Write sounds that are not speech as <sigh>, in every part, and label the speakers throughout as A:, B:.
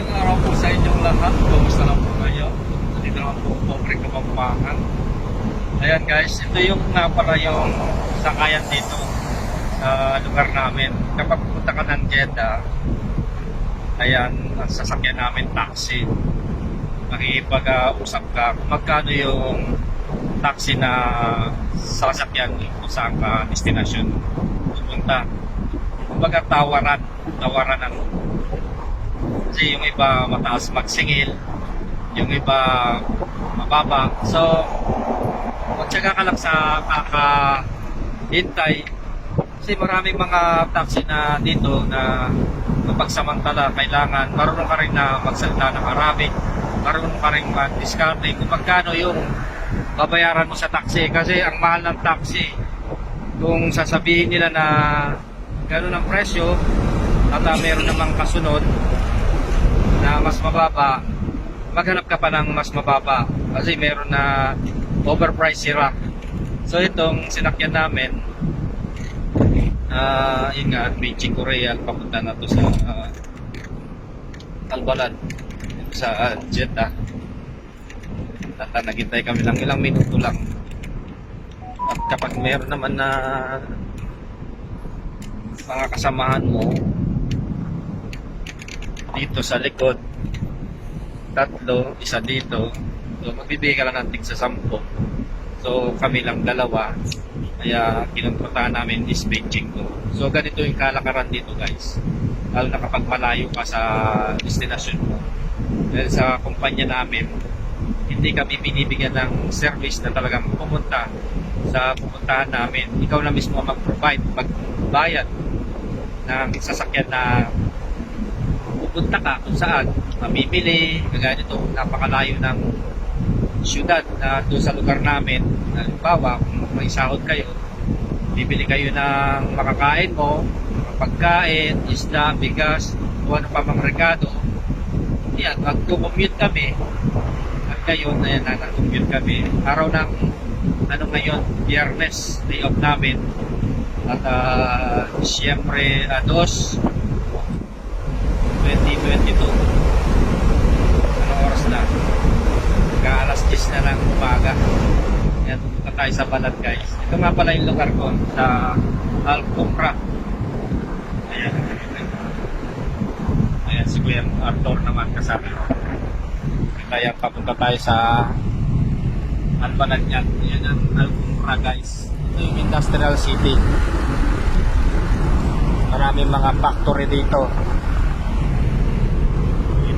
A: Magandang araw po sa inyong lahat. Kumusta na po kayo? Dito naman po pobre kapampangan. Ayan guys, ito yung nga pala yung sakayan dito sa lugar namin. Kapag pupunta ka ng Jeddah, ayan, ang sasakyan namin taxi. Makikipag-usap ka kung magkano yung taxi na sasakyan kung saan ka destination pupunta. Kumbaga tawaran, tawaran ng kasi yung iba mataas magsingil, yung iba mababa. So, magtsaga ka lang sa kakahintay. Kasi maraming mga taxi na dito na mapagsamantala kailangan marunong ka rin na magsalita ng Arabic, marunong ka rin mag-discarte kung magkano yung babayaran mo sa taxi. Kasi ang mahal ng taxi, kung sasabihin nila na gano'n ang presyo, at uh, meron namang kasunod, na mas mababa, maghanap ka pa ng mas mababa kasi meron na overpriced si Rock. So itong sinakyan namin, ah yun nga, Beijing Korea, papunta na to sa uh, Albalan, sa uh, Jeddah. At uh, naghintay kami lang ilang minuto lang. At kapag meron naman na mga kasamahan mo, dito sa likod. Tatlo, isa dito. So magbibigay ka lang ng sa sampo. So kami lang dalawa. Kaya kinontratahan namin is Beijing ko so ganito yung kalakaran dito guys. Lalo na kapag malayo ka sa destination mo. Dahil sa kumpanya namin hindi kami binibigyan ng service na talagang pumunta sa pupuntahan namin. Ikaw na mismo mag-provide magbayad ng sasakyan na pupunta ka kung saan mamimili, kagaya nito, napakalayo ng syudad na doon sa lugar namin. Halimbawa, kung may sahod kayo, bibili kayo ng makakain mo, pagkain, isda, bigas, kung ano pa mga regado. Yan, mag-commute kami. At ngayon, ayan na, nag-commute kami. Araw ng, ano ngayon, biyernes, day off namin. At uh, siyempre, uh, dos, 2022. Anong oras na? Ka alas 10 na lang umaga. Yan, pupunta tayo sa balat guys. Ito nga pala yung lugar ko sa Alcomra. Ayan. Ayan si Kuya Arthur naman kasama. Kaya papunta tayo sa Albanan yan. Yan ang Alcomra guys. Ito yung industrial city. Maraming mga factory dito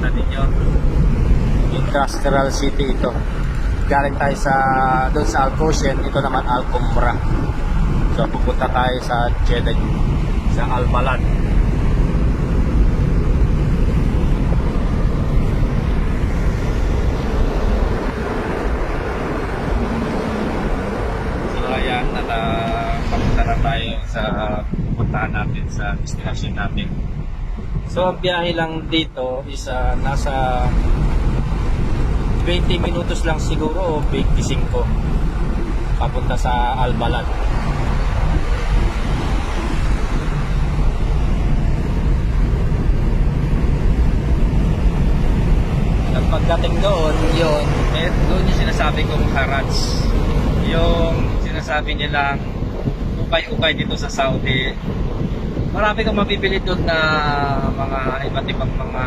A: kita ninyo industrial city ito. Galing tayo sa doon sa Alcoshen ito naman Alcombra so pupunta tayo sa Jeddah sa Albalan so ayan at uh, papunta tayo sa pupuntahan natin sa destination natin. So ang biyahe lang dito is ah, nasa 20 minutos lang siguro o 25 papunta sa Albalan. At pagdating doon, yun, eh, doon yung sinasabi kong harats. Yung sinasabi nilang ukay-ukay dito sa Saudi, marami kang mabibili doon na mga iba't ibang mga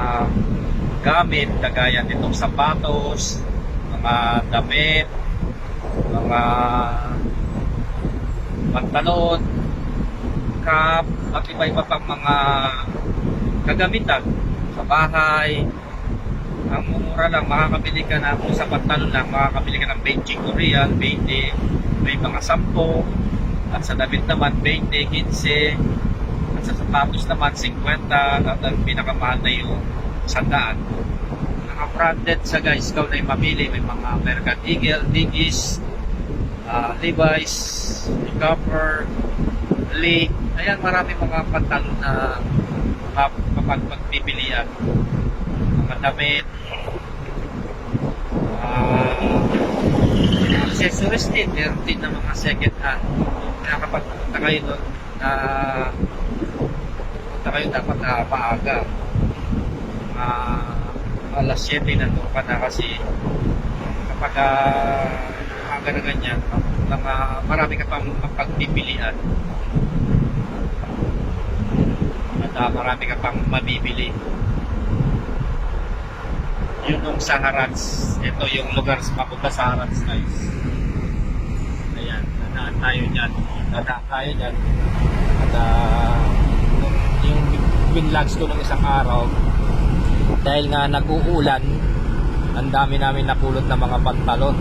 A: gamit kagaya nitong sapatos, mga damit, mga pantalon, cap, at iba-iba pang mga kagamitan sa bahay. Ang mumura lang, makakabili ka na kung sa pantalon lang, makakabili ka ng Beijing Korean, 20, may mga 10, at sa damit naman 20, 15, sa sapatos naman 50 at ang pinakamahal na yung sandaan mga branded sa guys. Ikaw na yung mamili. May mga American Eagle, Dickies uh, Levi's Copper Lee. Ayan marami mga pantalon na kapag pagpipilian mga damit. Uh, accessories din. Meron din na mga second hand. Kaya kayo doon na punta kayo dapat na paaga. Uh, alas 7 nandun ka na kasi kapag uh, umaga na ganyan, mga, marami ka pang mapagpipilian. At ah, marami ka pang mabibili. Yun yung sa Harats. Ito yung lugar sa papunta sa Harats guys. Ayan, nadaan tayo dyan. Nadaan tayo dyan. At ah, nung- yung winlags ko ng isang araw, dahil nga nag-uulan, ang dami namin napulot ng mga pantalon.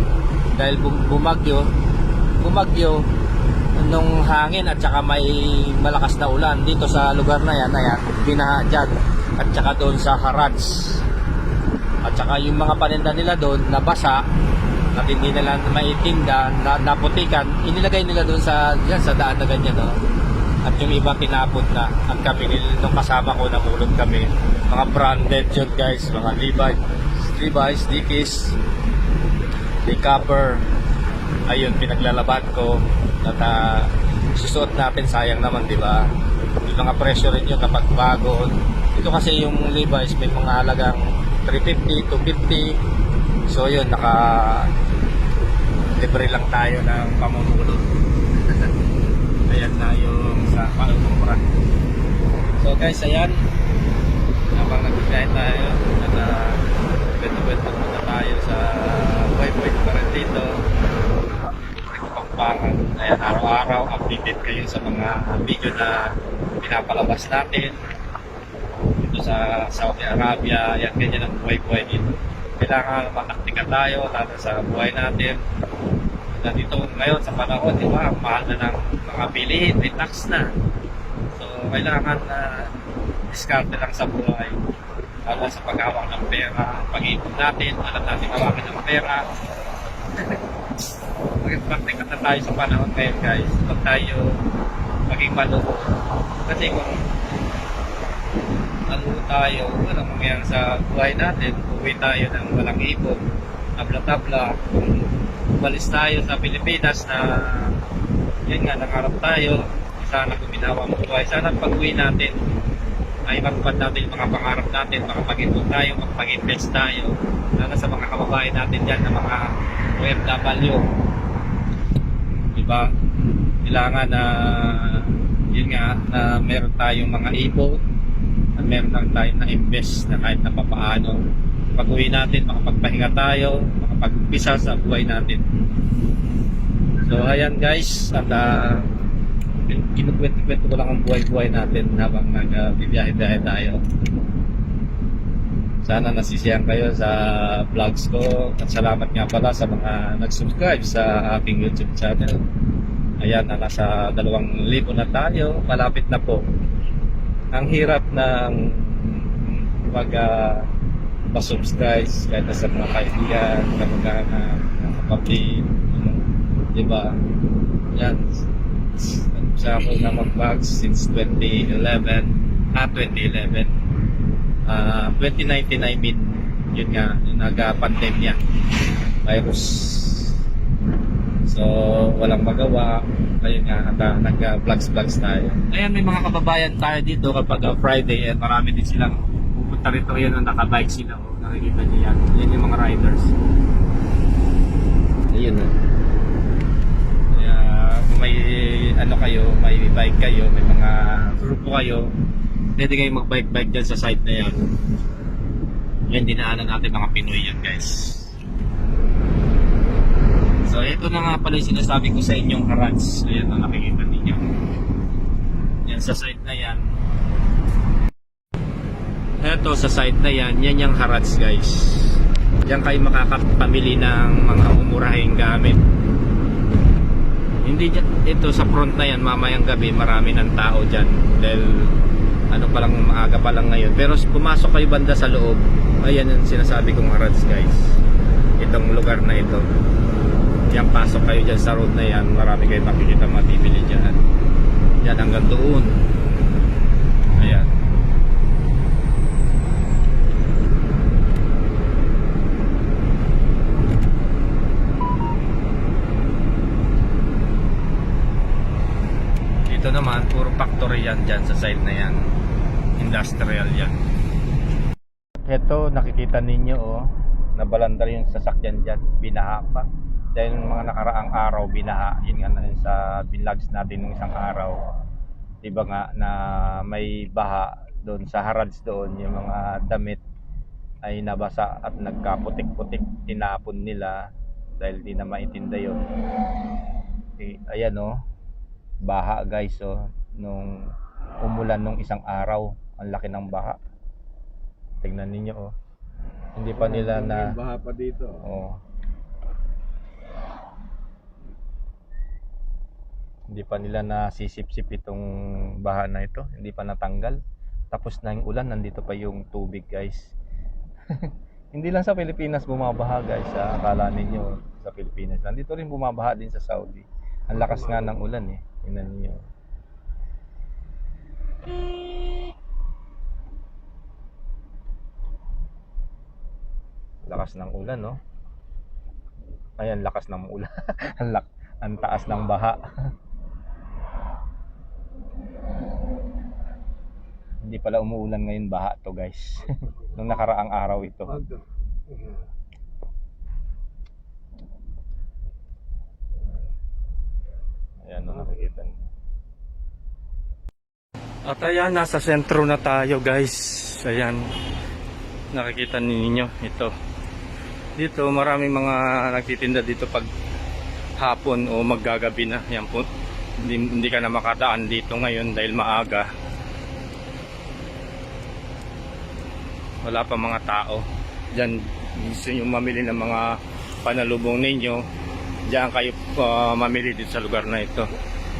A: Dahil bum- bumagyo, bumagyo nung hangin at saka may malakas na ulan dito sa lugar na yan, ayan, binaha dyan. At saka doon sa Harats. At saka yung mga paninda nila doon, nabasa, at hindi nila maitinda, na, naputikan, inilagay nila doon sa, yan, sa daan na ganyan, no? At yung iba tinapon na. At kami, nung kasama ko, namulot kami. Mga branded yun, guys. Mga Levi's, Levi's, Dickies, Decapper. Ayun, pinaglalaban ko. At uh, susuot natin, sayang naman, di ba? Yung mga presyo rin yun kapag bago. Ito kasi yung Levi's, may mga halagang 350, 250. So yun, naka libre lang tayo ng pamumulot. <laughs> ayan na yung sa panumura. So guys, ayan. Habang nag-try tayo, at uh, kwento-kwento muna tayo sa wifi pa rin dito. Pangpangan. Ayan, araw-araw updated kayo sa mga video na pinapalabas natin dito sa Saudi Arabia. Yan, ganyan ang buhay-buhay dito. Kailangan mataktika tayo, lalo sa buhay natin. Na dito ngayon sa panahon, di ba, ang mahal na ng mga bilihin, may tax na. So, kailangan na diskarte lang sa buhay. Lalo sa paghawak ng pera, pag-iipon natin, alam natin hawakin ng pera. <laughs> Mag-practice na tayo sa panahon ngayon guys. Huwag tayo maging maluho. Kasi kung ano tayo, walang mangyayari sa buhay natin, uwi tayo ng walang ipon, tabla-tabla, kung umalis tayo sa Pilipinas na yun nga, nangarap tayo, sana guminawa ang buhay, sana pag uwi natin, ay matupad natin yung mga pangarap natin, makapag-ipon tayo, makapag-invest tayo, lalo sa mga kababayan natin dyan na mga OFW. Diba? Kailangan na yun nga, na meron tayong mga ipon, at meron lang tayo na invest na kahit na papaano. Pag uwi natin, makapagpahinga tayo, makapagpisa sa buhay natin. So, ayan guys, at uh, kinukwento-kwento ko lang ang buhay-buhay natin habang nag-bibiyahe-biyahe tayo. Sana nasisiyahan kayo sa vlogs ko at salamat nga pala sa mga nag-subscribe sa aking YouTube channel. Ayan, na nasa dalawang libo na tayo. Malapit na po. Ang hirap ng pag uh, pa-subscribe kahit sa mga kaibigan, kamag-anak, kapatid, ano, di ba? Yan. Sa ako na mag-vlogs since 2011, ah, 2011. Ah, 2019 I mean, yun nga, yung nag-pandemya, virus. So, walang magawa. Ayun nga, at uh, nag-vlogs-vlogs tayo. Ayan, may mga kababayan tayo dito kapag uh, Friday at marami din silang pupunta rito yun ang nakabike sila. Oh, nakikita niyo yan. Yan yung mga riders. Ayun oh. Kaya kung may ano kayo, may bike kayo, may mga grupo kayo, pwede kayo mag-bike-bike dyan sa site na yan. Yan, dinaanan natin mga Pinoy yan guys. So, ito na nga pala yung sinasabi ko sa inyong harats. Ayan na nakikita ninyo. Yan sa site na yan. Ito sa site na yan, yan yung harats guys. Diyan kayo makakapamili ng mga umurahing gamit. Hindi dyan, ito sa front na yan, mamayang gabi, marami ng tao dyan. Dahil ano pa lang, maaga pa lang ngayon. Pero pumasok kayo banda sa loob, ayan yung sinasabi kong harats guys. Itong lugar na ito. Yan, pasok kayo dyan sa road na yan. Marami kayo makikita matibili dyan. Yan, hanggang doon. Ayan. Dito naman, puro factory yan dyan sa side na yan. Industrial yan. Ito, nakikita ninyo oh, nabalandar yung sasakyan dyan, binaha pa. Dahil mga nakaraang araw, binaha. Yun nga na sa vlogs natin ng isang araw. Diba nga na may baha doon sa harads doon, yung mga damit ay nabasa at nagkaputik-putik, tinapon nila dahil di na maintinda yun. Eh, ayan oh, baha guys oh, nung umulan nung isang araw, ang laki ng baha. Tingnan ninyo oh. Hindi pa nila na
B: baha pa dito.
A: oh. Hindi pa nila na sisip-sip itong baha na ito. Hindi pa natanggal. Tapos na yung ulan, nandito pa yung tubig guys. <laughs> Hindi lang sa Pilipinas bumabaha guys. Ah. Akala ninyo sa Pilipinas. Nandito rin bumabaha din sa Saudi. Ang lakas nga ng ulan eh. Tingnan niyo. Lakas ng ulan, no? Ayan, lakas ng ulan. <laughs> ang, lak ang taas ng baha. <laughs> Hindi pala umuulan ngayon baha to guys. <laughs> Nung nakaraang araw ito. Ayan, no, nakikita niyo. At ayan, nasa sentro na tayo guys. Ayan, nakikita ninyo ito. Dito, maraming mga nagtitinda dito pag hapon o maggagabi na. Yan po, hindi, hindi ka na makadaan dito ngayon dahil maaga. Wala pa mga tao. Diyan, gusto nyo mamili ng mga panalubong ninyo. Diyan kayo uh, mamili dito sa lugar na ito.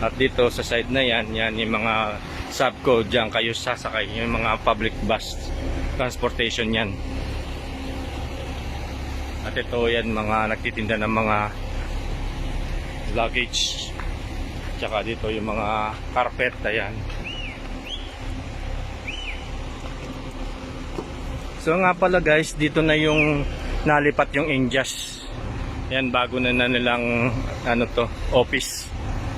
A: At dito sa side na yan, yan yung mga subco, diyan kayo sasakay. Yung mga public bus transportation yan. At ito yan mga nagtitinda ng mga luggage. Tsaka dito yung mga carpet, ayan. So nga pala guys, dito na yung nalipat yung Injas. Yan bago na na nilang ano to, office.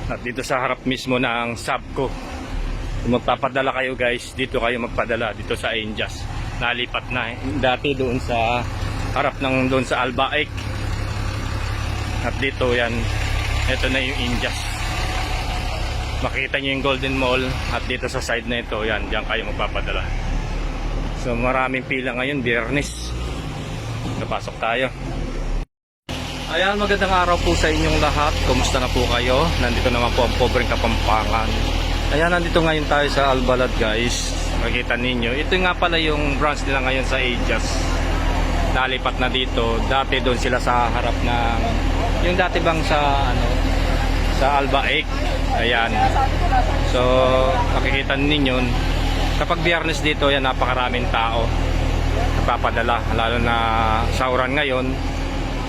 A: At dito sa harap mismo ng Subco. Kung magpapadala kayo guys, dito kayo magpadala dito sa Injas. Nalipat na eh. Dati doon sa harap ng doon sa Albaik. At dito yan, ito na yung Injas. Makita nyo yung Golden Mall at dito sa side na ito, yan, diyan kayo magpapadala. So maraming pila ngayon, biyernes. Napasok tayo. Ayan, magandang araw po sa inyong lahat. Kumusta na po kayo? Nandito naman po ang pobreng kapampangan. Ayan, nandito ngayon tayo sa Albalad guys. Makita ninyo. Ito nga pala yung branch nila ngayon sa Ajas. Nalipat na dito. Dati doon sila sa harap ng... Yung dati bang sa ano sa Alba 8. Ayan. So, makikita ninyo kapag biyernes dito, yan napakaraming tao nagpapadala lalo na sa uran ngayon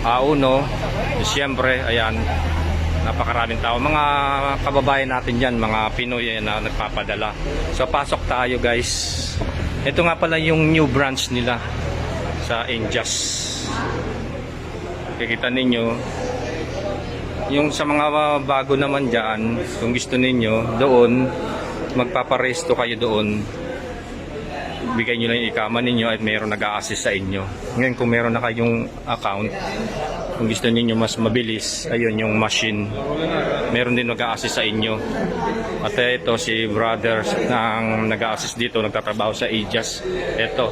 A: uh, uno Disyembre ayan napakaraming tao. Mga kababayan natin dyan mga Pinoy yan na nagpapadala. So pasok tayo guys. Ito nga pala yung new branch nila sa Injas kikita ninyo. Yung sa mga bago naman dyan kung gusto ninyo doon magpaparesto kayo doon. Bigay nyo lang yung ikama ninyo at mayroon nag-a-assist sa inyo. Ngayon kung meron na kayong account, kung gusto niyo mas mabilis, ayun yung machine. Meron din nag-a-assist sa inyo. At ito si brother nang nag-a-assist dito, nagtatrabaho sa Ajas. Ito,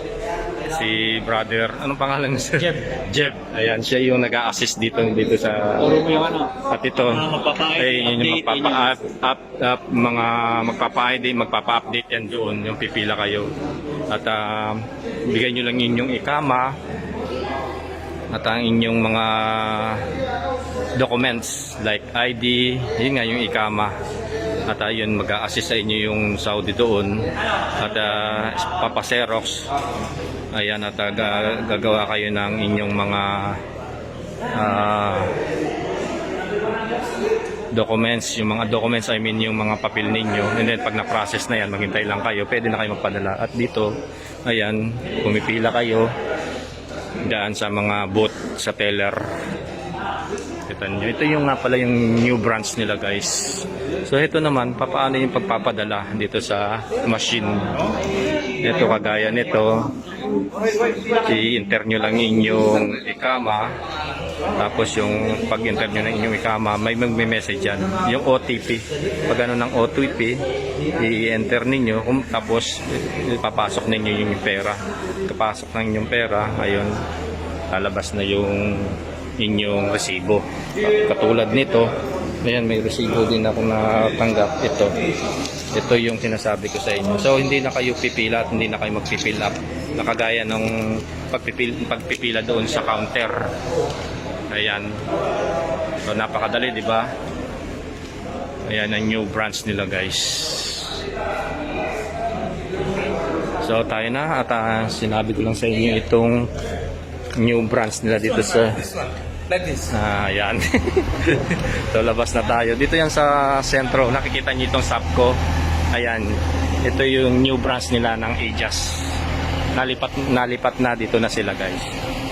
A: si brother, anong pangalan niya? Jeb. Jeb. Ayan, siya yung nag-a-assist dito dito sa
B: ano.
A: at ito ay yun yung magpapa up, mga magpapa-ID, magpapa-update yan doon, yung pipila kayo. At ah, bigay nyo lang yun yung ikama at ang inyong mga documents like ID, yun nga yung ikama. At ayun, mag-a-assist sa inyo yung Saudi doon. At uh, papaserox. Ayan, at ah, ga- gagawa kayo ng inyong mga ah, documents, yung mga documents, I mean yung mga papel ninyo. And then pag na-process na yan, maghintay lang kayo, pwede na kayo magpadala. At dito, ayan, pumipila kayo daan sa mga booth sa teller. Kita nyo. Ito yung nga pala yung new branch nila guys. So ito naman, papaano yung pagpapadala dito sa machine. Ito kagaya nito. i-enter nyo lang inyong ikama. Tapos yung pag-enter nyo ng inyong ikama, may magme-message yan. Yung OTP. Pag ano ng OTP, i-enter ninyo. Kung tapos, ipapasok ninyo yung pera. Kapasok ng inyong pera, ayun, lalabas na yung inyong resibo. Katulad nito, ayan, may resibo din ako natanggap. Ito. Ito yung sinasabi ko sa inyo. So, hindi na kayo pipila at hindi na kayo magpipill up. Nakagaya ng pagpipil, pagpipila doon sa counter. Ayan. So, napakadali, di ba? Ayan ang new branch nila, guys. So, tayo na. At ah, sinabi ko lang sa inyo itong new branch nila dito sa...
B: Like this.
A: Ah, yan. <laughs> so, labas na tayo. Dito yan sa sentro. Nakikita niyo itong Sapco. Ayan. Ito yung new branch nila ng Ajas. Nalipat, nalipat na dito na sila, guys.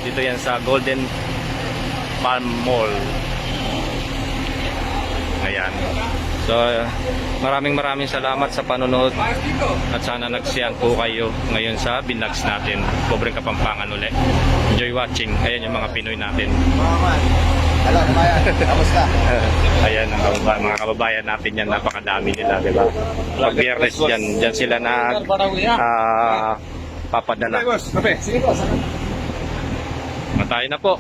A: Dito yan sa Golden Palm Mall. Ayan. So, maraming maraming salamat sa panonood at sana nagsiyan po kayo ngayon sa binags natin. Pobreng Kapampangan uli. Enjoy watching. Ayan yung mga Pinoy natin.
B: Hello, Mayan. Kamusta? <laughs>
A: Ayan, ang kababa- mga kababayan natin yan, napakadami nila, di ba? Pag biyernes dyan, dyan sila na ah, papadala.
B: Kape. Sige po.
A: Matay na po.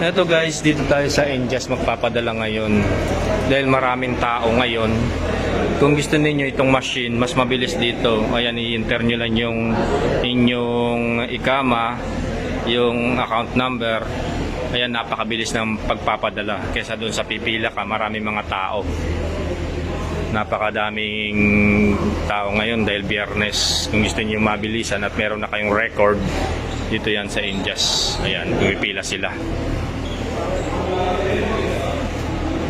A: Eto guys, dito tayo sa Enjas magpapadala ngayon. Dahil maraming tao ngayon. Kung gusto ninyo itong machine, mas mabilis dito. Ayan, i-enter nyo lang yung inyong ikama, yung account number. Ayan, napakabilis ng pagpapadala. Kesa doon sa pipila ka, maraming mga tao. Napakadaming tao ngayon dahil biyernes. Kung gusto niyo mabilisan at meron na kayong record, dito yan sa Indias. Ayan, pumipila sila.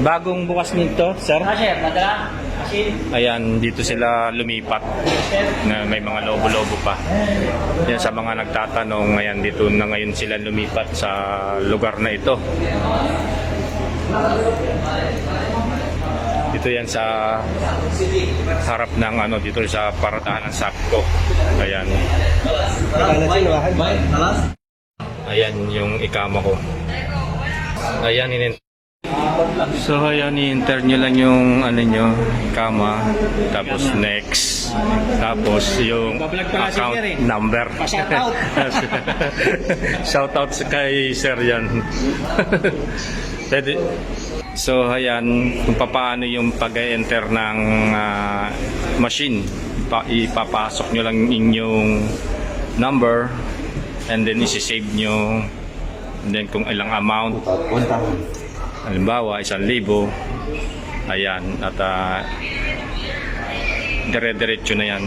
A: Bagong bukas nito, sir.
C: Sir, madala. Machine.
A: Ayan, dito sila lumipat. Na may mga lobo-lobo pa. Yan sa mga nagtatanong, ayan dito na ngayon sila lumipat sa lugar na ito. Dito yan sa harap ng ano dito sa paratahan ng Sapco. Ayan. Ayan yung ikama ko. Ayan inin So ayan, i-enter nyo lang yung ano nyo, kama, tapos next, tapos yung account
C: eh.
A: number.
C: Pa-shoutout. <laughs>
A: Shoutout sa kay Sir yan. <laughs> Pwede. So ayan, kung paano yung pag-enter ng ah, machine, pa, ipapasok nyo lang inyong number and then isi-save nyo and then kung ilang amount halimbawa isang libo ayan at uh, dire-diretso na yan.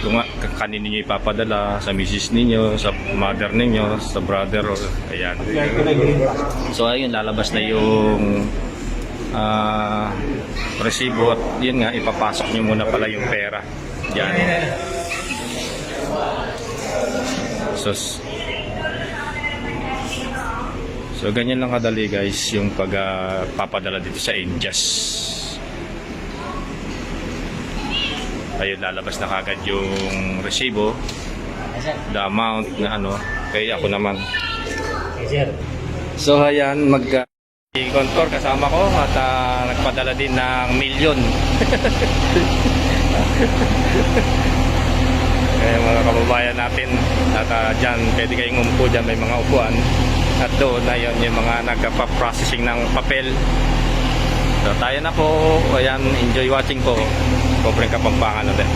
A: Kung kanino nyo ipapadala sa misis ninyo sa mother ninyo sa brother or ayan. So ayun lalabas na yung ah, resibo at yun nga ipapasok nyo muna pala yung pera. Yan. So So ganyan lang kadali guys yung pagpapadala dito sa Indias. Ayun lalabas na kagad yung resibo, the amount na ano, kaya ako naman. So ayan, mag uh, kontor kasama ko at ah, nagpadala din ng milyon. eh, <laughs> mga kababayan natin at uh, dyan, pwede kayong umupo dyan, may mga upuan. At doon na yun, yung mga nagpa-processing ng papel. So tayo na po, ayan, enjoy watching po. Pobreng kapampangan ulit.